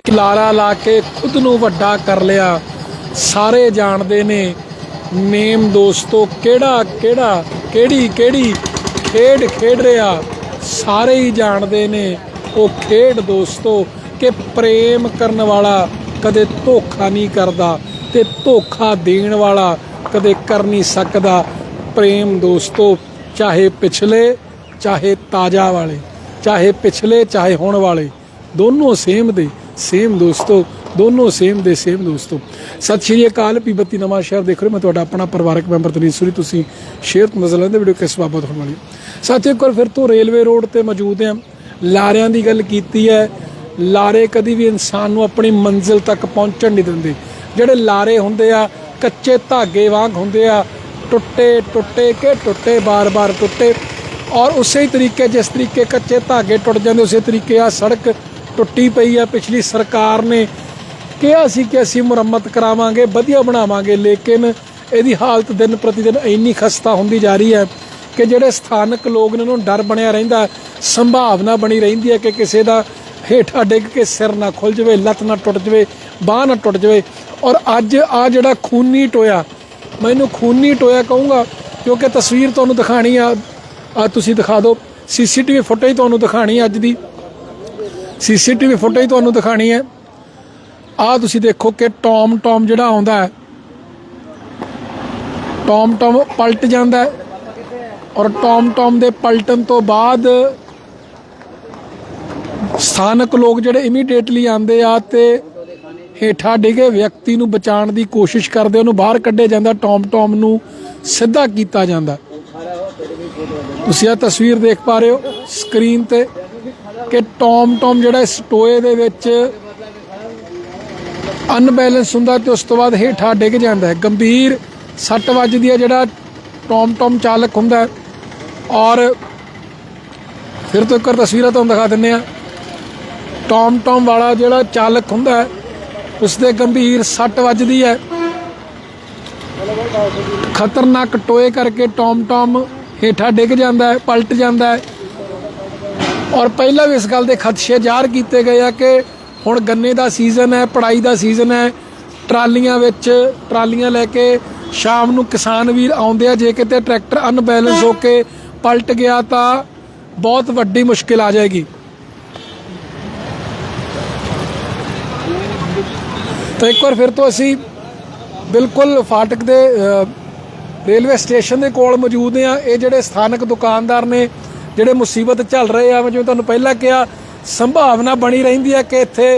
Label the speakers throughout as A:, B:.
A: ਕਿ ਲਾਰਾ ਲਾ ਕੇ ਖੁਦ ਨੂੰ ਵੱਡਾ ਕਰ ਲਿਆ। ਸਾਰੇ ਜਾਣਦੇ ਨੇ, ਨੇਮ ਦੋਸਤੋ, ਕਿਹੜਾ ਕਿਹੜਾ, ਕਿਹੜੀ ਕਿਹੜੀ ਖੇਡ ਖੇਡ ਰਿਹਾ। ਸਾਰੇ ਹੀ ਜਾਣਦੇ ਨੇ ਉਹ ਖੇਡ ਦੋਸਤੋ ਕਿ ਪ੍ਰੇਮ ਕਰਨ ਵਾਲਾ ਕਦੇ ਧੋਖਾ ਨਹੀਂ ਕਰਦਾ ਤੇ ਧੋਖਾ ਦੇਣ ਵਾਲਾ ਕਦੇ ਕਰ ਨਹੀਂ ਸਕਦਾ। ਪ੍ਰੇਮ ਦੋਸਤੋ, ਚਾਹੇ ਪਿਛਲੇ, ਚਾਹੇ ਤਾਜ਼ਾ ਵਾਲੇ, ਚਾਹੇ ਪਿਛਲੇ, ਚਾਹੇ ਹੁਣ ਵਾਲੇ, ਦੋਨੋਂ ਸੇਮ ਦੇ। ਸੇਮ ਦੋਸਤੋ, ਦੋਨੋਂ ਸੇਮ ਦੇ ਸੇਮ ਦੋਸਤੋ। ਸਤਿ ਸ਼੍ਰੀ ਅਕਾਲ, ਪੀਬਤੀ ਨਵਾਂ ਸ਼ਹਿਰ ਦੇਖ ਰਹੇ ਮੈਂ ਤੁਹਾਡਾ ਆਪਣਾ ਪਰਿਵਾਰਕ ਮੈਂਬਰ ਤਨੀਸੂਰੀ ਤੁਸੀਂ ਸ਼ੇਅਰ ਤੋਂ ਨਜ਼ਰ ਲੈਂਦੇ ਵੀਡੀਓ ਕਿਸ ਬਾਬਤ ਹੋਣ ਵਾਲੀ ਹੈ। ਸਾਥੀਓ, ਇੱਕ ਵਾਰ ਫਿਰ ਤੋਂ ਰੇਲਵੇ ਰੋਡ ਤੇ ਮੌਜੂਦ ਹਾਂ। ਲਾਰਿਆਂ ਦੀ ਗੱਲ ਕੀਤੀ ਹੈ। ਲਾਰੇ ਕਦੀ ਵੀ ਇਨਸਾਨ ਨੂੰ ਆਪਣੀ ਮੰਜ਼ਿਲ ਤੱਕ ਪਹੁੰਚਣ ਨਹੀਂ ਦਿੰਦੇ। ਜਿਹੜੇ ਲਾਰੇ ਹੁੰਦੇ ਆ, ਕੱਚੇ ਧਾਗੇ ਵਾਂਗ ਹੁੰਦੇ ਆ, ਟੁੱਟੇ ਟੁੱਟੇ ਕੇ ਟੁੱਟੇ, ਬਾਰ-ਬਾਰ ਟੁੱਟੇ। ਔਰ ਉਸੇ ਹੀ ਤਰੀਕੇ, ਜਿਸ ਤਰੀਕੇ ਕੱਚੇ ਧਾਗੇ ਟੁੱਟ ਜਾਂਦੇ, ਉਸੇ ਤਰੀਕੇ ਆ ਸੜਕ ਟੁੱਟੀ ਪਈ ਆ, ਪਿਛਲੀ ਸਰਕਾਰ ਨੇ ਕਿਹਾ ਸੀ ਕਿ ਅਸੀਂ ਮੁਰੰਮਤ ਕਰਾਵਾਂਗੇ, ਵਧੀਆ ਬਣਾਵਾਂਗੇ, ਲੇਕਿਨ ਇਹਦੀ ਹਾਲਤ ਦਿਨ ਪ੍ਰਤੀ ਦਿਨ ਇੰਨੀ ਖਸਤਾ ਹੁੰਦੀ ਜਾ ਰਹੀ ਹੈ ਕਿ ਜਿਹੜੇ ਸਥਾਨਕ ਲੋਕ ਨੇ, ਉਹਨਾਂ ਨੂੰ ਡਰ ਬਣਿਆ ਰਹਿੰਦਾ, ਸੰਭਾਵਨਾ ਬਣੀ ਰਹਿੰਦੀ ਹੈ ਕਿ ਕਿਸੇ ਦਾ ਹੇਠਾਂ ਡਿੱਗ ਕੇ ਸਿਰ ਨਾ ਖੁੱਲ ਜਾਵੇ, ਲੱਤ ਨਾ ਟੁੱਟ ਜਾਵੇ, ਬਾਹ ਨਾ ਟੁੱਟ ਜਾਵੇ। ਔਰ ਅੱਜ ਆ ਜਿਹੜਾ ਖੂਨੀ ਟੋਇਆ ਮੈਨੂੰ ਖੂਨੀ ਟੋਇਆ ਕਹੂੰਗਾ, ਕਿਉਂਕਿ ਤਸਵੀਰ ਤੁਹਾਨੂੰ ਦਿਖਾਣੀ ਆ ਆ ਤੁਸੀਂ ਦਿਖਾ ਦਿਓ, ਸੀਸੀਟੀਵੀ ਫੁਟੇਜ ਤੁਹਾਨੂੰ ਦਿਖਾਣੀ ਅੱਜ ਦੀ। ਸੀਸੀਟੀਵੀ ਫੁਟੇਜ ਤੁਹਾਨੂੰ ਦਿਖਾਣੀ ਹੈ। ਆ ਤੁਸੀਂ ਦੇਖੋ ਕਿ ਟੌਮ ਟੌਮ ਜਿਹੜਾ ਆਉਂਦਾ ਹੈ, ਟੌਮ ਟੌਮ ਪਲਟ ਜਾਂਦਾ ਹੈ ਔਰ ਟੌਮ ਟੌਮ ਦੇ ਪਲਟਣ ਤੋਂ ਬਾਅਦ ਸਥਾਨਕ ਲੋਕ ਜਿਹੜੇ ਇਮੀਡੀਏਟਲੀ ਆਉਂਦੇ ਆ ਤੇ ਹੇਠਾਂ ਡਿੱਗੇ ਵਿਅਕਤੀ ਨੂੰ ਬਚਾਉਣ ਦੀ ਕੋਸ਼ਿਸ਼ ਕਰਦੇ, ਉਹਨੂੰ ਬਾਹਰ ਕੱਢਿਆ ਜਾਂਦਾ, ਟੌਮ ਟੌਮ ਨੂੰ ਸਿੱਧਾ ਕੀਤਾ ਜਾਂਦਾ। ਤੁਸੀਂ ਇਹ ਤਸਵੀਰ ਦੇਖ ਪਾ ਰਹੇ ਹੋ ਸਕਰੀਨ ਤੇ। ਕਿ ਟੌਮ ਟੌਮ ਜਿਹੜਾ ਇਸ ਟੋਏ ਦੇ ਵਿੱਚ ਅਨਬੈਲੈਂਸ ਹੁੰਦਾ ਤੇ ਉਸ ਤੋਂ ਬਾਅਦ ਹੇਠਾਂ ਡਿੱਗ ਜਾਂਦਾ ਹੈ। ਗੰਭੀਰ ਸੱਟ ਵੱਜਦੀ ਹੈ ਜਿਹੜਾ ਟੌਮ ਟੌਮ ਚਾਲਕ ਹੁੰਦਾ ਔਰ ਫਿਰ ਤੋਂ ਇੱਕ ਵਾਰ ਤਸਵੀਰਾਂ ਤੁਹਾਨੂੰ ਦਿਖਾ ਦਿੰਨੇ ਆ ਟੌਮ ਟੌਮ ਵਾਲਾ ਜਿਹੜਾ ਚਾਲਕ ਹੁੰਦਾ ਹੈ, ਉਸ ਦੇ ਗੰਭੀਰ ਸੱਟ ਵੱਜਦੀ ਹੈ। ਖਤਰਨਾਕ ਟੋਏ ਕਰਕੇ ਟੌਮ ਟੌਮ ਹੇਠਾਂ ਡਿੱਗ ਜਾਂਦਾ ਹੈ, ਪਲਟ ਜਾਂਦਾ ਹੈ। ਔਰ ਪਹਿਲਾਂ ਵੀ ਇਸ ਗੱਲ ਦੇ ਖਦਸ਼ੇ ਜ਼ਾਹਰ ਕੀਤੇ ਗਏ ਆ ਕਿ ਹੁਣ ਗੰਨੇ ਦਾ ਸੀਜ਼ਨ ਹੈ, ਪੜਾਈ ਦਾ ਸੀਜ਼ਨ ਹੈ, ਟਰਾਲੀਆਂ ਵਿੱਚ ਟਰਾਲੀਆਂ ਲੈ ਕੇ ਸ਼ਾਮ ਨੂੰ ਕਿਸਾਨ ਵੀਰ ਆਉਂਦੇ ਆ, ਜੇ ਕਿਤੇ ਟਰੈਕਟਰ ਅਨਬੈਲੈਂਸ ਹੋ ਕੇ ਪਲਟ ਗਿਆ ਤਾਂ ਬਹੁਤ ਵੱਡੀ ਮੁਸ਼ਕਿਲ ਆ ਜਾਏਗੀ। ਤਾਂ ਇੱਕ ਵਾਰ ਫਿਰ ਤੋਂ ਅਸੀਂ ਬਿਲਕੁਲ ਫਾਟਕ ਦੇ ਰੇਲਵੇ ਸਟੇਸ਼ਨ ਦੇ ਕੋਲ ਮੌਜੂਦ ਹਾਂ। ਇਹ ਜਿਹੜੇ ਸਥਾਨਕ ਦੁਕਾਨਦਾਰ ਨੇ ਜਿਹੜੇ ਮੁਸੀਬਤ ਝੱਲ ਰਹੇ ਆ ਮੈਂ ਜਿਵੇਂ ਤੁਹਾਨੂੰ ਪਹਿਲਾਂ ਕਿਹਾ ਸੰਭਾਵਨਾ ਬਣੀ ਰਹਿੰਦੀ ਹੈ ਕਿ ਇੱਥੇ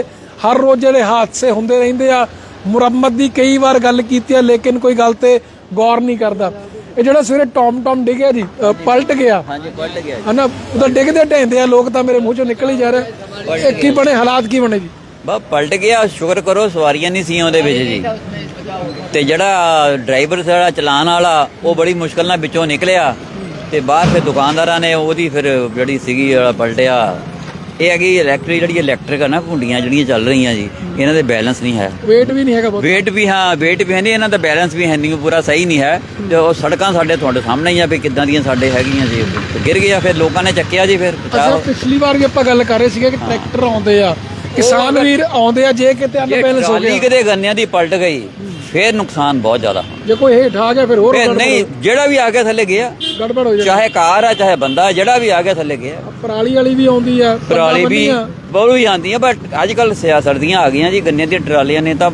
A: ਹਰ ਰੋਜ਼ ਜਿਹੜੇ ਹਾਦਸੇ ਹੁੰਦੇ ਰਹਿੰਦੇ ਆ। ਮੁਰੰਮਤ ਦੀ ਕਈ ਵਾਰ ਗੱਲ ਕੀਤੀ ਹੈ ਲੇਕਿਨ ਕੋਈ ਗੱਲ ਤੇ ਗੌਰ ਨਹੀਂ ਕਰਦਾ। ਇਹ ਜਿਹੜਾ ਸਵੇਰੇ ਟੌਮ ਟੌਮ ਡਿੱਗਿਆ ਜੀ ਪਲਟ ਗਿਆ।
B: ਹਾਂਜੀ ਪਲਟ ਗਿਆ
A: ਹਨਾ ਉਹਦਾ ਡਿੱਗਦੇ ਢਹਿੰਦੇ ਆ ਲੋਕ ਤਾਂ ਮੇਰੇ ਮੂੰਹ ਚੋਂ ਨਿਕਲ ਹੀ ਜਾ ਰਿਹਾ। ਇਹ ਕੀ ਬਣੇ ਹਾਲਾਤ ਕੀ ਬਣੇ ਜੀ?
B: ਬਾ ਪਲਟ ਗਿਆ ਸ਼ੁਕਰ ਕਰੋ ਸਵਾਰੀਆਂ ਨਹੀਂ ਸੀ ਉਹਦੇ ਵਿੱਚ ਜੀ। ਤੇ ਜਿਹੜਾ ਡਰਾਈਵਰ ਜਿਹੜਾ ਚਲਾਨ ਵਾਲਾ ਉਹ ਬੜੀ ਮੁਸ਼ਕਲ ਨਾਲ ਵਿੱਚੋਂ ਨਿਕਲਿਆ। ਤੇ ਬਾਹਰ ਫਿਰ ਦੁਕਾਨਦਾਰਾਂ ਨੇ ਉਹਦੀ ਫਿਰ ਜਿਹੜੀ ਸੀਗੀ ਜਿਹੜਾ ਪਲਟਿਆ। ਇਹ ਹੈਗੀ ਇਲੈਕਟ੍ਰਿਕ ਜਿਹੜੀ ਇਲੈਕਟ੍ਰਿਕ ਆ ਨਾ ਕੁੰਡੀਆਂ ਜਿਹੜੀਆਂ ਚੱਲ ਰਹੀਆਂ ਜੀ ਇਹਨਾਂ ਦੇ ਬੈਲੈਂਸ ਨਹੀਂ ਹੈ।
A: Weight ਵੀ ਨਹੀਂ ਹੈਗਾ ਬਹੁਤ।
B: Weight ਵੀ ਹਾਂ weight ਵੀ ਹੈ ਨਹੀਂ ਇਹਨਾਂ ਦਾ ਬੈਲੈਂਸ ਵੀ ਹੈ ਨਹੀਂ ਪੂਰਾ ਸਹੀ ਨਹੀਂ ਹੈ। ਤੇ ਉਹ ਸੜਕਾਂ ਸਾਡੇ ਤੁਹਾਡੇ ਸਾਹਮਣੇ ਹੀ ਆ ਵੀ ਕਿੱਦਾਂ ਦੀਆਂ ਸਾਡੇ ਹੈਗੀਆਂ ਜੀ ਗਿਰ ਗਿਆ ਫਿਰ ਲੋਕਾਂ ਨੇ ਚੱਕਿਆ ਜੀ ਫਿਰ ਬਚਾਓ
A: ਪਿਛਲੀ ਵਾਰ ਵੀ ਆਪਾਂ ਗੱਲ ਕਰ ਰਹੇ ਸੀਗੇ ਕਿ ਟਰੈਕਟਰ ਆਉਂਦੇ ਆ। ਕਿਸਾਨ ਵੀਰ ਆਉਂਦੇ ਆ ਜੇ ਕਿਤੇ ਅਨਬੈਲੈਂਸ ਹੋ ਗਿਆ।
B: ਕਿਤੇ ਗੰਨਿਆਂ ਦੀ ਪਲਟ ਗਈ ਫਿਰ ਨੁਕਸਾਨ ਬਹੁਤ ਜ਼ਿਆਦਾ।
A: ਜੇ ਕੋਈ ਹੇਠ ਆ ਗਿਆ ਫਿਰ ਹੋਰ
B: ਫਿਰ ਨਹੀਂ ਜਿਹੜਾ ਵੀ ਆ ਗਿਆ ਥੱਲੇ ਗਿਆ।
A: ਗੜਬੜ ਹੋ ਜਾਂਦੀ
B: ਚਾਹੇ ਕਾਰ ਆ ਚਾਹੇ ਬੰਦਾ ਜਿਹੜਾ ਵੀ ਆ ਗਿਆ ਥੱਲੇ ਗਿਆ।
A: ਪਰਾਲੀ ਵਾਲੀ ਵੀ ਆਉਂਦੀ ਆ
B: ਟਰਾਲੀ ਵੀ। ਬਹੁਤ ਵੀ ਆਉਂਦੀਆਂ ਬਟ ਅੱਜ ਕੱਲ ਸਰਦੀਆਂ ਆ ਗਈਆਂ ਜੀ ਗੰਨੇ ਦੀਆਂ ਟਰਾਲੀਆਂ ਨੇ ਤਾਂ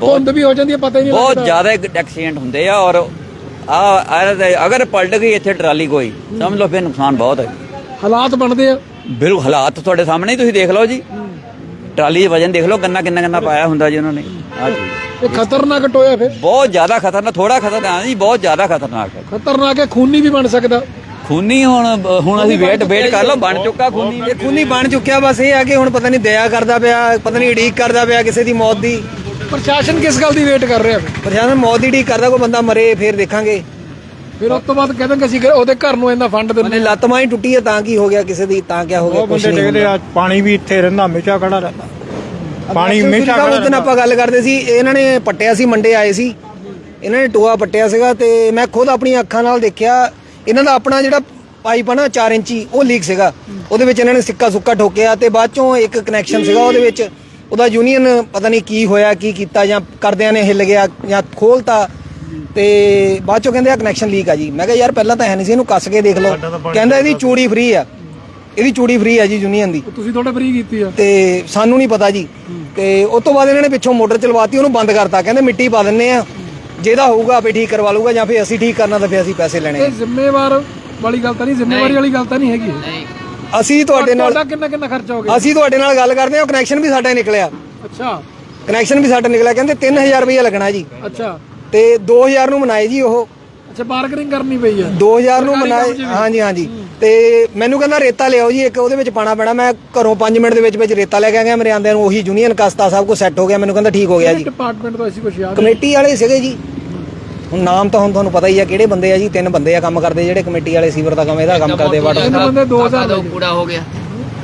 A: ਧੁੰਦ ਵੀ ਹੋ ਜਾਂਦੀ ਆ ਪਤਾ ਹੀ ਨਹੀਂ
B: ਬਹੁਤ ਜ਼ਿਆਦਾ ਐਕਸੀਡੈਂਟ ਹੁੰਦੇ ਆ ਔਰ ਆ ਅਗਰ ਪਲਟ ਗਈ ਇੱਥੇ ਟਰਾਲੀ ਕੋਈ ਸਮਝ ਲਓ ਫਿਰ ਨੁਕਸਾਨ ਬਹੁਤ ਹੈ।
A: ਹਾਲਾਤ ਬਣਦੇ ਆ।
B: ਬਿਲਕੁਲ ਹਾਲਾਤ ਤੁਹਾਡੇ ਸਾਹਮਣੇ ਹੀ ਤੁਸੀਂ ਦੇਖ ਲਓ ਜੀ। ਟਰਾਲੀ ਦੇ ਵਜਨ ਦੇਖ ਲਓ ਗੰਨਾ ਕਿੰਨਾ ਕਿੰਨਾ ਪਾਇਆ ਹੁੰਦਾ ਜੀ ਉਹਨਾਂ ਨੇ। ਆ ਜੀ।
A: ਇਹ ਖਤਰਨਾਕ ਟੋਇਆ ਫਿਰ।
B: ਬਹੁਤ ਜ਼ਿਆਦਾ ਖਤਰਨਾਕ ਥੋੜਾ ਖਤਰਨਾਕ ਨਹੀਂ ਬਹੁਤ ਜ਼ਿਆਦਾ ਖਤਰਨਾਕ ਹੈ।
A: ਖਤਰਨਾਕ ਹੈ ਖੂਨੀ ਵੀ ਬਣ ਸਕਦਾ।
B: ਖੂਨੀ ਹੁਣ ਹੁਣ ਅਸੀਂ ਵੇਟ ਵੇਟ ਕਰ ਲਓ ਬਣ ਚੁੱਕਾ ਖੂਨੀ
C: ਇਹ ਖੂਨੀ ਬਣ ਚੁੱਕਿਆ ਬਸ ਇਹ ਆ ਕਿ ਹੁਣ ਪਤਾ ਨਹੀਂ ਦਇਆ ਕਰਦਾ ਪਿਆ ਪਤਾ ਨਹੀਂ ਉਡੀਕ ਕਰਦਾ ਪਿਆ ਕਿਸੇ ਦੀ ਮੌਤ ਦੀ।
A: ਪ੍ਰਸ਼ਾਸਨ ਕਿਸ ਗੱਲ ਦੀ ਵੇਟ ਕਰ ਰਿਹਾ ਫਿਰ?
C: ਪ੍ਰਸ਼ਾਸਨ ਮੌਤ ਦੀ ਉਡੀਕ ਕਰਦਾ ਕੋਈ ਬੰਦਾ ਮਰੇ ਫੇਰ ਦੇਖਾਂਗੇ।
A: ਫਿਰ ਉਸ ਤੋਂ ਬਾਅਦ ਕਹਿੰਦੇ ਕਿ ਅਸੀਂ ਉਹਦੇ ਘਰ ਨੂੰ ਇੰਨਾ ਫੰਡ ਦਿੰਦੇ
C: ਮਨੇ ਲੱਤ ਮਾਈ ਟੁੱਟੀ ਹੈ ਤਾਂ ਕੀ ਹੋ ਗਿਆ ਕਿਸੇ ਦੀ ਤਾਂ ਕਿਆ ਹੋ ਗਿਆ
D: ਉਹ
C: ਕੁਛ
D: ਬੰਦੇ
C: ਨਹੀਂ
D: ਡਿੱਗਦੇ ਆ ਪਾਣੀ ਵੀ ਇੱਥੇ ਰਹਿੰਦਾ ਹਮੇਸ਼ਾ ਖੜਾ ਰਹਿੰਦਾ। ਪਾਣੀ ਹਮੇਸ਼ਾ ਖੜਾ
C: ਉਸ ਦਿਨ
D: ਰਹਿੰਦਾ।
C: ਆਪਾਂ ਗੱਲ ਕਰਦੇ ਸੀ ਇਹਨਾਂ ਨੇ ਪੱਟਿਆ ਸੀ ਮੰਡੇ ਆਏ ਸੀ। ਇਹਨਾਂ ਨੇ ਟੋਆ ਪੱਟਿਆ ਸੀਗਾ ਤੇ ਮੈਂ ਖੁਦ ਆਪਣੀਆਂ ਅੱਖਾਂ ਨਾਲ ਦੇਖਿਆ ਇਹਨਾਂ ਦਾ ਆਪਣਾ ਜਿਹੜਾ ਪਾਈਪ ਆ ਨਾ 4 ਇੰਚੀ ਉਹ ਲੀਕ ਸੀਗਾ। ਉਹਦੇ ਵਿੱਚ ਇਹਨਾਂ ਨੇ ਸਿੱਕਾ ਸੁੱਕਾ ਠੋਕਿਆ ਤੇ ਬਾਅਦ ਚੋਂ ਇੱਕ ਕਨੈਕਸ਼ਨ ਸੀਗਾ ਉਹਦੇ ਵਿੱਚ। ਉਹਦਾ ਯੂਨੀਅਨ ਪਤਾ ਨਹੀਂ ਕੀ ਹੋਇਆ ਕੀ ਕੀਤਾ ਜਾਂ ਕਰਦਿਆਂ ਨੇ ਹਿੱਲ ਗਿਆ ਜਾਂ ਖੋਲਤਾ। ਤੇ ਬਾਅਦ ਚੋਂ ਕਹਿੰਦੇ ਆ ਕਨੈਕਸ਼ਨ ਲੀਕ ਆ ਜੀ। ਮੈਂ ਕਿਹਾ ਯਾਰ ਪਹਿਲਾਂ ਤਾਂ ਹੈ ਨਹੀਂ ਸੀ ਇਹਨੂੰ ਕੱਸ ਕੇ ਦੇਖ ਲਓ। ਕਹਿੰਦਾ ਇਹਦੀ ਚੂੜੀ ਫ੍ਰੀ ਆ। ਇਹਦੀ ਚੂੜੀ ਫ੍ਰੀ ਆ ਜੀ ਯੂਨੀਅਨ ਦੀ।
A: ਤੁਸੀਂ ਥੋੜਾ ਫਰੀ ਕੀਤੀ ਆ।
C: ਤੇ ਸਾਨੂੰ ਨਹੀਂ ਪਤਾ ਜੀ। ਤੇ ਉਸ ਤੋਂ ਬਾਅਦ ਇਹਨਾਂ ਨੇ ਪਿੱਛੋਂ ਮੋਟਰ ਚਲਵਾਤੀ ਉਹਨੂੰ ਬੰਦ ਕਰਤਾ। ਕਹਿੰਦੇ ਮਿੱਟੀ ਪਾ ਦਿੰਨੇ ਆ। ਜਿਹਦਾ ਹੋਊਗਾ ਆਪੇ ਠੀਕ ਕਰਵਾ ਲਊਗਾ ਜਾਂ ਫਿਰ ਅਸੀਂ ਠੀਕ ਕਰਨਾ ਤਾਂ ਫਿਰ ਅਸੀਂ ਪੈਸੇ ਲੈਣੇ ਆ।
A: ਇਹ ਜ਼ਿੰਮੇਵਾਰ ਵਾਲੀ ਗੱਲ ਤਾਂ ਨਹੀਂ ਜ਼ਿੰਮੇਵਾਰੀ ਵਾਲੀ ਗੱਲ ਤਾਂ ਨਹੀਂ ਹੈਗੀ।
C: ਅਸੀਂ ਤੁਹਾਡੇ ਨਾਲ
A: ਤੁਹਾਡਾ ਕਿੰਨਾ ਕਿੰਨਾ ਖਰਚਾ ਹੋ ਗਿਆ?
C: ਅਸੀਂ ਤੁਹਾਡੇ ਨਾਲ ਗੱਲ ਕਰਦੇ ਹਾਂ ਕਨੈਕਸ਼ਨ ਵੀ ਸਾਡਾ ਹੀ ਨਿਕਲਿਆ।
A: ਅੱਛਾ।
C: ਕਨੈਕਸ਼ਨ ਵੀ ਸਾਡਾ ਨਿਕਲਿਆ। ਕਹਿੰਦੇ 3000 ਰੁਪਏ ਲੱਗਣਾ ਜੀ।
A: ਅੱਛਾ।
C: ਤੇ 2000 ਨੂੰ ਮਨਾਏ ਜੀ ਉਹ।
A: ਅੱਛਾ ਬਾਰਗਰਿੰਗ ਕਰਨੀ ਪਈ ਆ।
C: 2000 ਨੂੰ ਮਨਾਏ ਹਾਂਜੀ ਹਾਂਜੀ। ਤੇ ਮੈਨੂੰ ਕਹਿੰਦਾ ਰੇਤਾ ਲਿਆਓ ਜੀ ਇੱਕ ਉਹਦੇ ਵਿੱਚ ਪਾਣਾ ਪੈਣਾ। ਮੈਂ ਘਰੋਂ 5 ਮਿੰਟ ਦੇ ਵਿੱਚ ਵਿੱਚ ਰੇਤਾ ਲੈ ਕੇ ਆ ਗਿਆ ਮੇਰੇ ਆਂਦਿਆਂ ਨੂੰ ਉਹੀ ਯੂਨੀਅਨ ਕਸਤਾ ਸਭ ਕੁਝ ਸੈੱਟ ਹੋ ਗਿਆ। ਮੈਨੂੰ ਕਹਿੰਦਾ ਠੀਕ ਹੋ ਗਿਆ ਜੀ।
A: ਡਿਪਾਰਟਮੈਂਟ ਤੋਂ ਅਸੀਂ ਕੁਝ ਯਾਦ
C: ਕਮੇਟੀ ਵਾਲੇ ਸੀਗੇ ਜੀ। ਹੁਣ ਨਾਮ ਤਾਂ ਹੁਣ ਤੁਹਾਨੂੰ ਪਤਾ ਹੀ ਆ ਕਿਹੜੇ ਬੰਦੇ ਆ ਜੀ ਤਿੰਨ ਬੰਦੇ ਆ ਕੰਮ ਕਰਦੇ ਜਿਹੜੇ ਕਮੇਟੀ ਵਾਲੇ ਸੀਵਰ ਦਾ ਕੰਮ ਇਹਦਾ ਕੰਮ ਕਰਦੇ ਵਾਟਰ
A: ਤਿੰਨ ਬੰਦੇ 2000
E: ਹੋ ਗਿਆ।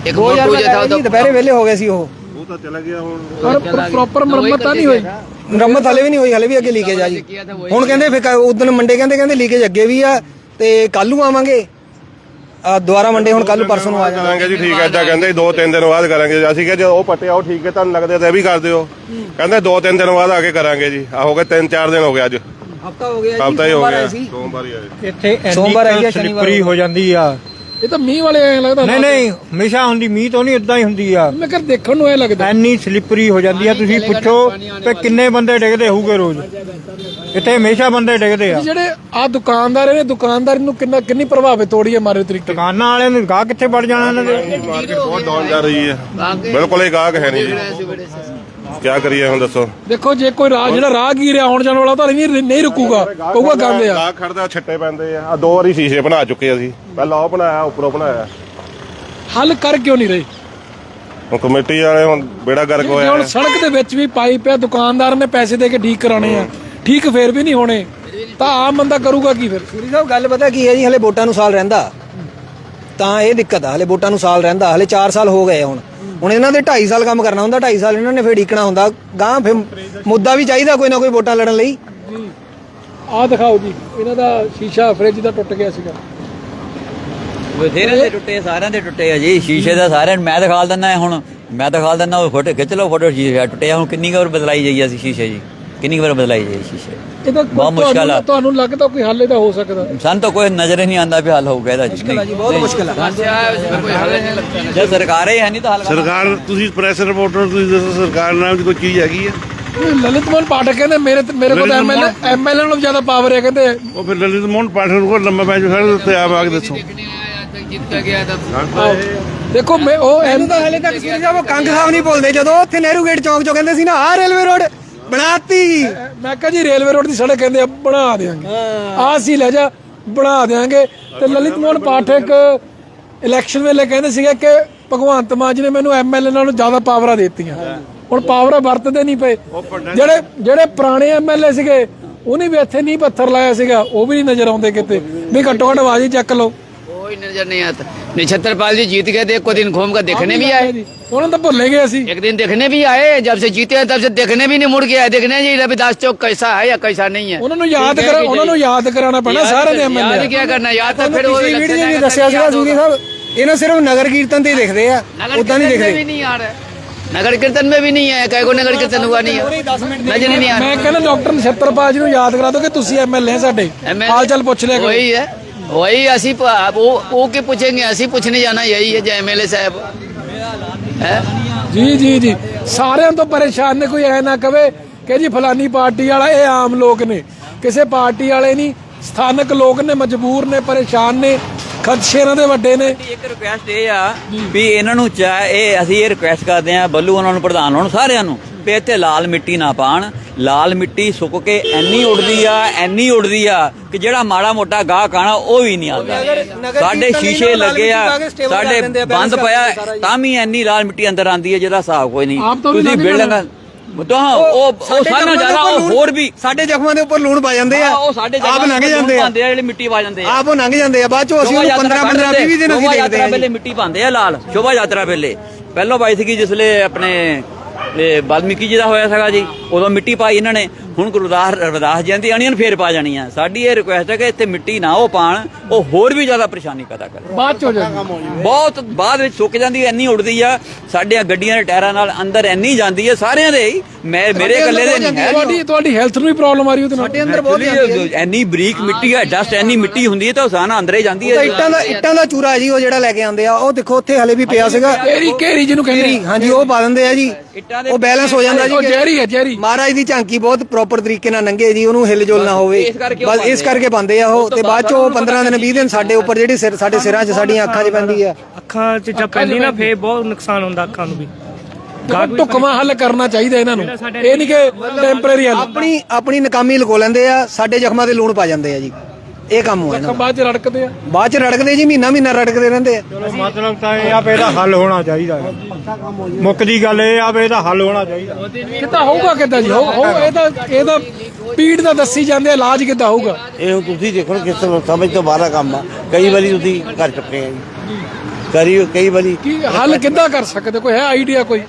C: ਇੱਕ
E: ਮੋਟੂ
C: ਜਿਹਾ ਦੁਪਹਿਰੇ ਵੇਲੇ ਹੋ ਗਏ ਸੀ ਉਹ।
A: ਪਰ ਪ੍ਰੋਪਰ ਮੁਰੰਮਤ ਤਾਂ ਨਹੀਂ ਹੋਈ।
C: ਮੁਰੰਮਤ ਹਲੇ ਵੀ ਨਹੀਂ ਹੋਈ ਹਲੇ ਵੀ ਅੱਗੇ ਲੀਕੇਜ ਆ ਜੀ। ਹੁਣ ਕਹਿੰਦੇ ਫਿਰ ਉਦੋਂ ਮੰਡੇ ਕਹਿੰਦੇ ਕਹਿੰਦੇ ਲੀਕੇਜ ਅੱਗੇ ਵੀ ਆ ਤੇ ਕੱਲ ਨੂੰ ਆਵਾਂਗੇ। ਆ ਦੁਬਾਰਾ ਮੰਡੇ ਹੁਣ ਕੱਲ ਪਰਸੋਂ ਨੂੰ ਆ ਜਾਣਾ
F: ਕਰਾਂਗੇ ਜੀ ਠੀਕ ਹੈ ਏਦਾਂ ਕਹਿੰਦੇ ਦੋ ਤਿੰਨ ਦਿਨ ਬਾਅਦ ਕਰਾਂਗੇ ਅਸੀਂ ਕਿਹਾ ਜੇ ਉਹ ਪੱਟਿਆ ਉਹ ਠੀਕ ਹੈ ਤੁਹਾਨੂੰ ਲੱਗਦਾ ਤਾਂ ਇਹ ਵੀ ਕਰ ਦਿਓ। ਕਹਿੰਦੇ ਦੋ ਤਿੰਨ ਦਿਨ ਬਾਅਦ ਆ ਕੇ ਕਰਾਂਗੇ ਜੀ। ਆ ਹੋ ਗਏ ਤਿੰਨ ਚਾਰ ਦਿਨ ਹੋ ਗਏ ਅੱਜ।
C: ਹਫਤਾ ਹੋ ਗਿਆ
F: ਹਫਤਾ ਹੀ ਹੋ ਗਿਆ। ਸੋਮਵਾਰ ਹੀ ਆਏ।
D: ਇੱਥੇ
C: ਸੋਮਵਾਰ ਆਈ ਜਾਂ ਸ਼ਨੀਵਾਰ
D: ਸਲਿੱਪਰੀ ਹੋ ਜਾਂਦੀ ਆ।
A: ਇਹ ਤਾਂ ਮੀਂਹ ਵਾਲੇ ਐਂ ਲੱਗਦਾ
D: ਨਹੀਂ ਨਹੀਂ ਹਮੇਸ਼ਾ ਹੁੰਦੀ ਮੀਂਹ ਤੋਂ ਨਹੀਂ ਇਦਾਂ ਹੀ ਹੁੰਦੀ ਆ।
A: ਮੈਂ ਕਰ ਦੇਖਣ ਨੂੰ ਐ ਲੱਗਦਾ।
D: ਇੰਨੀ ਸਲਿੱਪਰੀ ਹੋ ਜਾਂਦੀ ਆ ਤੁਸੀਂ ਪੁੱਛੋ ਕਿ ਕਿੰਨੇ ਬੰਦੇ ਡਿੱਗਦੇ ਹੋਊਗੇ ਰੋਜ਼। ਇੱਥੇ ਹਮੇਸ਼ਾ ਬੰਦੇ ਡਿੱਗਦੇ ਆ।
A: ਜਿਹੜੇ ਆ ਦੁਕਾਨਦਾਰ ਨੇ ਦੁਕਾਨਦਾਰੀ ਨੂੰ ਕਿੰਨਾ ਕਿੰਨੀ ਪ੍ਰਭਾਵਿਤ ਤੋੜੀ ਹੈ ਮਾਰੇ ਤਰੀਕੇ?
D: ਦੁਕਾਨਾਂ ਵਾਲਿਆਂ ਨੂੰ ਗਾਹ ਕਿੱਥੇ ਵੜ ਜਾਣਾ ਇਹਨਾਂ ਦੇ?
F: ਮਾਰਕੀਟ ਬਹੁਤ ਡਾਊਨ ਜਾ ਰਹੀ ਹੈ। ਬਿਲਕੁਲ ਹੀ ਗਾਹਕ ਹੈ ਨਹੀਂ ਜੀ। ਕੀ ਕਰੀਏ ਹੁਣ ਦੱਸੋ?
A: ਦੇਖੋ ਜੇ ਕੋਈ ਰਾਹ ਜਿਹੜਾ ਰਾਹਗੀਰ ਆ ਆਉਣ ਜਾਣ ਵਾਲਾ ਤਾਂ ਨਹੀਂ ਨਹੀਂ ਰੁਕੂਗਾ। ਕਹੂਗਾ ਗੰਦ ਆ।
F: ਗਾਹਕ ਖੜਦਾ ਛੱਟੇ ਪੈਂਦੇ ਆ। ਆ ਦੋ ਵਾਰੀ ਸ਼ੀਸ਼ੇ ਬਣਾ ਚੁੱਕੇ ਅਸੀਂ। ਪਹਿਲਾਂ ਉਹ ਬਣਾਇਆ ਉੱਪਰੋਂ ਬਣਾਇਆ।
A: ਹੱਲ ਕਰ ਕਿਉਂ ਨਹੀਂ ਰਹੇ?
F: ਹੁਣ ਕਮੇਟੀ ਵਾਲੇ ਹੁਣ ਬੇੜਾ ਗਰਕ
A: ਜੇ
F: ਹੋਇਆ
A: ਹੁਣ ਸੜਕ ਦੇ ਵਿੱਚ ਵੀ ਪਾਈਪ ਆ ਦੁਕਾਨਦਾਰ ਨੇ ਪੈਸੇ ਦੇ ਕੇ ਠੀਕ ਕਰਾਣੇ ਆ। ਠੀਕ ਫੇਰ ਵੀ ਨਹੀਂ ਹੋਣੇ। ਤਾਂ ਆਮ ਬੰਦਾ ਕਰੂਗਾ ਕੀ ਫਿਰ?
C: ਸੂਰੀ ਸਾਹਿਬ ਗੱਲ ਪਤਾ ਕੀ ਹੈ ਜੀ? ਹਲੇ ਵੋਟਾਂ ਨੂੰ ਸਾਲ ਰਹਿੰਦਾ। ਤਾਂ ਇਹ ਦਿੱਕਤ ਆ। ਹਲੇ ਵੋਟਾਂ ਨੂੰ ਸਾਲ ਰਹਿੰਦਾ। ਹਲੇ 4 ਸਾਲ ਹੋ ਗਏ ਹੁਣ। ਹੁਣ ਇਹਨਾਂ ਦੇ 2.5 ਸਾਲ ਕੰਮ ਕਰਨਾ ਹੁੰਦਾ 2.5 ਸਾਲ ਇਹਨਾਂ ਨੇ ਫੇਰ ਢੀਕਣਾ ਹੁੰਦਾ। ਗਾਂ ਫਿਰ ਮੁੱਦਾ ਵੀ ਚਾਹੀਦਾ ਕੋਈ ਨਾ ਕੋਈ ਵੋਟਾਂ ਲੜਨ ਲਈ।
A: ਜੀ। ਆ ਦਿਖਾਓ ਜੀ ਇਹਨਾਂ ਦਾ ਸ਼ੀਸ਼ਾ ਫ੍ਰਿਜ ਦਾ ਟੁੱਟ ਗਿਆ ਸੀਗਾ।
B: ਬਥੇਰੇ ਦੇ ਟੁੱਟੇ ਸਾਰਿਆਂ ਦੇ ਟੁੱਟੇ ਆ ਜੀ। ਸ਼ੀਸ਼ੇ ਦਾ ਸਾਰਿਆਂ ਨੂੰ ਮੈਂ ਦਿਖਾ ਦਿੰਦਾ ਹੁਣ। ਮੈਂ ਦਿਖਾ ਦਿੰਦਾ ਉਹ ਫੋਟੋ ਖਿੱਚ ਲਓ ਫੋਟੋ ਸ਼ੀਸ਼ੇ ਟੁੱਟੇ ਆ ਹੁਣ ਕਿੰਨੀ ਕੁ ਵਾਰ ਬਦਲਾਈ ਜਾਈ ਅਸੀਂ ਸ਼ੀਸ਼ੇ ਜੀ। ਕਿੰਨੀ ਵਾਰ ਬਦਲਾਈ ਜਾਈ ਸ਼ੀਸ਼ੇ?
A: ਇਹਦਾ
B: ਬਹੁਤ ਮੁਸ਼ਕਲ ਆ।
A: ਤੁਹਾਨੂੰ ਲੱਗਦਾ ਕੋਈ ਹੱਲ ਇਹਦਾ ਹੋ ਸਕਦਾ।
B: ਸਾਨੂੰ ਤਾਂ ਕੋਈ ਨਜ਼ਰ ਨਹੀਂ ਆਂਦਾ ਵੀ ਹੱਲ ਹੋਊਗਾ ਇਹਦਾ ਜੀ।
C: ਬਹੁਤ ਮੁਸ਼ਕਲ ਆ।
E: ਕੋਈ ਹੱਲ ਨਹੀਂ ਲੱਗਦਾ
B: ਜੇ ਸਰਕਾਰ ਹੀ ਹੈ ਨਹੀਂ ਤਾਂ ਹੱਲ
G: ਸਰਕਾਰ ਤੁਸੀਂ ਪ੍ਰੈਸ ਰਿਪੋਰਟਰ ਤੁਸੀਂ ਦੱਸੋ ਸਰਕਾਰ ਨਾਲ ਕੋਈ ਚੀਜ਼ ਹੈਗੀ
A: ਆ? ਲਲਿਤ ਮੋਹਨ ਪਾਠਕ ਕਹਿੰਦੇ ਮੇਰੇ ਮੇਰੇ ਕੋਲ ਐਮਐਲਏ ਐਮਐਲਏ ਨਾਲੋਂ ਜ਼ਿਆਦਾ ਪਾਵਰ ਹੈ ਕਹਿੰਦੇ।
G: ਉਹ ਫਿਰ ਲਲਿਤ ਮੋਹਨ ਪਾਠਕ ਕੋਲ ਲੰਮਾ ਪੈ ਜੋ ਸਾਰੇ ਤੇ ਆਪ ਆ ਕੇ ਦੱਸੋ।
A: ਦੇਖੋ ਮੈਂ ਉਹ ਐਮ
C: ਹਲੇ ਤੱਕ ਸੁਣ ਉਹ ਕੰਗ ਖਾਵ ਨਹੀਂ ਬੋਲਦੇ। ਜਦੋਂ ਉੱਥੇ ਨਹਿਰੂ ਗੇਟ ਚੌਂਕ ਚੋਂ ਕਹਿੰਦੇ ਸੀ ਨਾ ਆ ਰੇਲਵੇ ਰੋਡ ਬਣਾਤੀ
A: ਮੈਂ ਕਿਹਾ ਜੀ ਰੇਲਵੇ ਰੋਡ ਦੀ ਸੜਕ ਕਹਿੰਦੇ ਆ ਬਣਾ ਦੇਾਂਗੇ ਆਹ ਸੀ ਲੈ ਜਾ ਬਣਾ ਦੇਾਂਗੇ ਤੇ ਲਲਿਤ ਮੋਹਨ ਪਾਠਕ ਇਲੈਕਸ਼ਨ ਵੇਲੇ ਕਹਿੰਦੇ ਸੀਗੇ ਕਿ ਭਗਵੰਤ ਮਾਨ ਜੀ ਨੇ ਮੈਨੂੰ ਐਮਐਲਏ ਨਾਲੋਂ ਜ਼ਿਆਦਾ ਪਾਵਰਾਂ ਦਿੱਤੀਆਂ ਹੁਣ ਪਾਵਰਾਂ ਵਰਤਦੇ ਨਹੀਂ ਪਏ ਜਿਹੜੇ ਜਿਹੜੇ ਪੁਰਾਣੇ ਐਮਐਲਏ ਸੀਗੇ ਉਹਨੇ ਵੀ ਇੱਥੇ ਨਹੀਂ ਪੱਥਰ ਲਾਇਆ ਸੀਗਾ ਉਹ ਵੀ ਨਹੀਂ ਨਜ਼ਰ ਆਉਂਦੇ ਕਿਤੇ ਵੀ ਘੱਟੋ ਘੱਟ ਆਵਾਜ਼ ਹੀ ਚੱਕ ਲਓ
E: कोई नजर नहीं आता निछत्र पाल जी जीत गए थे एक को दिन घूम कर देखने भी आए
A: ਜੀ ਉਹਨਾਂ ਨੂੰ ਤਾਂ ਭੁੱਲੇ ਗਏ ਅਸੀਂ
E: एक दिन देखने भी आए जब से जीते हैं तब से देखने भी नहीं मुड़ के आए देखने जी रविदास चौक कैसा है या कैसा नहीं है
A: ਉਹਨਾਂ ਨੂੰ ਯਾਦ ਕਰ ਉਹਨਾਂ ਨੂੰ ਯਾਦ ਕਰਾਉਣਾ ਪੈਣਾ ਸਾਰੇ ਦੇ
E: याद
A: ਐਮਐਲਏ
E: क्या करना याद तो फिर वो
C: ਪਿਛਲੀ ਵੀਡੀਓ
E: election
C: ਵੀ
E: आएगा
C: ਦੱਸਿਆ
E: तभी
C: ਸੀਗਾ
E: याद
C: ਸੂਰੀ
E: होगा।
C: ਸਾਹਿਬ ਇਹਨਾਂ ਸਿਰਫ ਨਗਰ ਕੀਰਤਨ ਤੇ ਹੀ ਦਿਖਦੇ ਆ
E: नगर
C: ਉਦਾਂ ਨਹੀਂ
E: कीर्तन में
C: ਦਿਖਦੇ
E: भी नहीं आ रहा है नगर कीर्तन में भी नहीं है कई को नगर कीर्तन हुआ नहीं है नजर ही नहीं आ
A: ਮੈਂ ਕਹਿੰਦਾ ਡਾਕਟਰ ਨਛੱਤਰਪਾਲ ਜੀ ਨੂੰ ਯਾਦ ਕਰਾ ਦਿਓ ਕਿ ਤੁਸੀਂ ਐਮਐਲਏ ਸਾਡੇ
E: रहा
A: ਹਾਲ ਚਾਲ ਪੁੱਛ ਲਿਆ ਕਰੋ
E: वही है वही असी प- वो वो के पूछेंगे असी पूछने जाना यही है जय एमएलए साहब है
A: ਜੀ ਜੀ ਜੀ। ਸਾਰਿਆਂ ਤੋਂ ਪਰੇਸ਼ਾਨ ਨੇ ਕੋਈ ਐ ਨਾ ਕਵੇ ਕਿ ਜੀ ਫਲਾਨੀ ਪਾਰਟੀ ਵਾਲਾ ਇਹ ਆਮ ਲੋਕ ਨੇ। ਕਿਸੇ ਪਾਰਟੀ ਵਾਲੇ ਨਹੀਂ ਸਥਾਨਕ ਲੋਕ ਨੇ ਮਜਬੂਰ ਨੇ ਪਰੇਸ਼ਾਨ ਨੇ ਖਦਸ਼ੇ ਇਹਨਾਂ ਦੇ ਵੱਡੇ ਨੇ।
B: ਇੱਕ ਰਿਕੁਐਸਟ ਇਹ ਆ ਵੀ ਇਹਨਾਂ ਨੂੰ ਚਾਹ ਇਹ ਅਸੀਂ ਇਹ ਰਿਕੁਐਸਟ ਕਰਦੇ ਆ ਬੱਲੂ ਉਹਨਾਂ ਨੂੰ ਪ੍ਰਧਾਨ ਉਹਨਾਂ ਨੂੰ ਸਾਰਿਆਂ ਨੂੰ। ਵੀ ਇੱਥੇ ਲਾਲ ਮਿੱਟੀ ਨਾ ਪਾਣ। ਲਾਲ ਮਿੱਟੀ ਸੁੱਕ ਕੇ ਐਨੀ ਉੱਡਦੀ ਆ ਐਨੀ ਉੱਡਦੀ ਆ ਕਿ ਜਿਹੜਾ ਮਾੜਾ ਮੋਟਾ ਗਾਹ ਕਾਣਾ ਉਹ ਵੀ ਨਹੀਂ ਆਉਂਦਾ। ਸਾਡੇ ਸ਼ੀਸ਼ੇ ਲੱਗੇ ਆ ਸਾਡੇ ਬੰਦ ਪਿਆ
C: ਸਾਰਾ।
B: ਤਾਂ ਵੀ ਐਨੀ ਲਾਲ ਮਿੱਟੀ ਅੰਦਰ ਆਂਦੀ ਹੈ ਜਿਹਦਾ ਹਿਸਾਬ ਕੋਈ ਨਹੀਂ।
A: ਤਾਂ
B: ਤੁਸੀਂ ਬਿਲਡਿੰਗਾਂ ਤਾਂ ਉਹ ਉਹ
C: ਦੇ
B: ਜ਼ਿਆਦਾ ਹੋਰ ਵੀ
C: ਸਾਡੇ ਜ਼ਖਮਾਂ ਦੇ ਉੱਪਰ ਲੂਣ ਪਾ ਜਾਂਦੇ ਆ।
B: ਆਹ, ਉਹ ਸਾਡੇ
C: ਆਪ ਲੰਘ ਜਾਂਦੇ ਆ।
B: ਪਾਉਂਦੇ ਆ ਜਿਹੜੇ ਮਿੱਟੀ ਪਾ ਜਾਂਦੇ ਆ।
C: ਆਪ ਉਹ ਲੰਘ ਜਾਂਦੇ ਆ ਬਾਅਦ ਚੋਂ ਅਸੀਂ ਉਹਨੂੰ 15 15 20 ਦਿਨ ਅਸੀਂ
B: ਸ਼ੋਭਾ
C: ਦੇਖਦੇ
B: ਯਾਤਰਾ
C: ਆ
B: ਵੇਲੇ ਮਿੱਟੀ ਪਾਉਂਦੇ ਆ ਲਾਲ ਸ਼ੋਭਾ ਯਾਤਰਾ ਵੇਲੇ ਪਹਿਲਾਂ ਪਾਈ ਸੀਗੀ ਜਿਸਲੇ ਆਪਣੇ ਤੇ ਵਾਲਮੀਕੀ ਜੀ ਦਾ ਹੋਇਆ ਸੀਗਾ ਜੀ ਉਦੋਂ ਮਿੱਟੀ ਪਾਈ ਇਹਨਾਂ ਨੇ। ਹੁਣ ਗੁਰਦਾਸ ਰਵਿਦਾਸ ਜਯੰਤੀ ਆਣੀ ਫੇਰ ਪਾ ਜਾਣੀ ਆ ਸਾਡੀ ਇਹ ਰਿਕੁਐਸਟ ਹੈ ਕਿ ਇੱਥੇ ਮਿੱਟੀ ਨਾ ਉਹ ਪਾਣ ਉਹ ਹੋਰ ਵੀ ਜ਼ਿਆਦਾ ਪਰੇਸ਼ਾਨੀ ਪੈਦਾ ਕਰ।
A: ਬਾਅਦ ਚ ਹੋ ਜਾਂਦੀ
B: ਬਹੁਤ ਬਾਅਦ ਵਿੱਚ ਸੁੱਕ ਜਾਂਦੀ ਹੈ ਇੰਨੀ ਉੜਦੀ ਆ ਸਾਡੀਆਂ ਗੱਡੀਆਂ ਦੇ ਟਾਇਰਾਂ ਨਾਲ ਅੰਦਰ ਇੰਨੀ ਜਾਂਦੀ ਹੈ ਸਾਰਿਆਂ ਦੇ ਹੀ। ਮੈਂ ਮੇਰੇ ਇਕੱਲੇ ਦੇ ਨਹੀਂ ਹੈ।
A: ਤੁਹਾਡੀ ਤੁਹਾਡੀ ਹੈਲਥ ਨੂੰ ਵੀ ਪ੍ਰੋਬਲਮ ਆ ਰਹੀ ਉਹਦੇ ਨਾਲ।
C: ਸਾਡੇ ਅੰਦਰ ਬਹੁਤ ਜਾਂਦੀ ਹੈ ਜੀ।
B: ਇੰਨੀ ਬਰੀਕ ਮਿੱਟੀ ਹੈ ਡਸਟ ਇੰਨੀ ਮਿੱਟੀ ਹੁੰਦੀ ਹੈ ਤਾਂ ਉਹ ਸਾਨਾ ਅੰਦਰੇ ਜਾਂਦੀ ਹੈ
C: ਇੱਟਾਂ ਦਾ ਇੱਟਾਂ ਦਾ ਚੂਰਾ ਜੀ ਉਹ ਜਿਹੜਾ ਲੈ ਕੇ ਆਉਂਦੇ ਆ ਉਹ ਦੇਖੋ ਉੱਥੇ ਹਲੇ ਵੀ ਪਿਆ ਸੀਗਾ।
A: ਕੇਰੀ ਕੇਰੀ ਜਿਹਨੂੰ ਕਹਿੰਦੇ
C: ਹਾਂਜੀ ਉਹ ਪਾ ਦਿੰਦੇ ਆ ਜੀ।
B: ਇੱਟਾਂ ਦੇ
C: ਉਹ ਬੈਲੈਂਸ ਹੋ ਜਾਂਦਾ ਜੀ।
A: ਉਹ ਜੈਰੀ ਹੈ ਜੈਰੀ
C: ਮਹਾਰਾਜ ਦੀ ਝਾਂਕੀ ਬਹੁਤ ਪ੍ਰੋਪਰ ਤਰੀਕੇ ਨਾਲ ਲੰਘੇ ਜੀ ਉਹਨੂੰ ਹਿਲ ਜੁਲ ਨਾ ਹੋਵੇ। ਬਸ ਇਸ ਕਰਕੇ ਬੰਦੇ ਆ ਉਹ ਤੇ ਬਾਅਦ ਚੋਂ 15 ਦਿਨ 20 ਦਿਨ ਸਾਡੇ ਉੱਪਰ ਜਿਹੜੀ ਸਿਰ ਸਾਡੇ ਸਿਰਾਂ 'ਚ ਸਾਡੀਆਂ ਅੱਖਾਂ 'ਚ ਪੈਂਦੀ ਆ।
H: ਅੱਖਾਂ 'ਚ ਜਦ ਪੈਂਦੀ ਨਾ ਫੇਰ ਬਹੁਤ ਨੁਕਸਾਨ ਹੁੰਦਾ ਅੱਖਾਂ ਨੂੰ ਵੀ।
A: ਟੁਕਮਾ ਹੱਲ ਕਰਨਾ ਚਾਹੀਦਾ ਇਹਨਾਂ ਨੂੰ। ਇਹ ਨਹੀਂ ਕਿ ਟੈਂਪਰੇਰੀ ਹੱਲ।
C: ਆਪਣੀ ਆਪਣੀ ਨਕਾਮੀ ਲਗੋ ਲੈਂਦੇ ਆ ਸਾਡੇ ਜ਼ਖਮਾਂ ਤੇ ਲੂਣ ਪਾ ਜਾਂਦੇ ਆ ਜੀ। ਇਹ ਕੰਮ ਹੋਇਆ ਇਹਨਾਂ ਦਾ।
A: ਬਾਅਦ ਚ ਰੜਕਦੇ ਆ।
C: ਬਾਅਦ 'ਚ ਰੜਕਦੇ ਜੀ ਮਹੀਨਾ ਮਹੀਨਾ ਰੜਕਦੇ ਰਹਿੰਦੇ ਆ।
D: ਚਲੋ ਮਤਲਬ ਤਾਂ ਇਹ ਆ ਵੀ ਇਹਦਾ ਹੱਲ ਹੋਣਾ ਚਾਹੀਦਾ ਹੈ। ਮੁੱਕਦੀ ਗੱਲ ਇਹ ਆ ਵੀ ਇਹਦਾ ਹੱਲ ਹੋਣਾ ਚਾਹੀਦਾ
A: ਕਿੱਦਾਂ ਹੋਊਗਾ ਕਿੱਦਾਂ ਜੀ? ਹੋ ਹੋ ਇਹ ਤਾਂ ਇਹ ਤਾਂ ਪੀੜ ਦਾ ਦੱਸੀ ਜਾਂਦੇ ਆ, ਇਲਾਜ ਕਿੱਦਾਂ ਹੋਊਗਾ?
G: ਇਹ ਹੁਣ ਤੁਸੀਂ ਦੇਖੋ ਨਾ ਕਿਸ ਤਰ੍ਹਾਂ ਸਮਝ ਤੋਂ ਬਾਹਰ ਕੰਮ ਆ। ਕਈ ਵਾਰੀ ਤੁਸੀਂ ਕਰ ਚੁੱਕੇ ਆ ਜੀ। ਕਰੀ ਕਈ ਵਾਰੀ
A: ਕੀ ਹੱਲ ਕਿੱਦਾਂ ਕਰ ਸਕਦੇ? ਕੋਈ ਹੈ ਆਈਡੀਆ ਕੋਈ?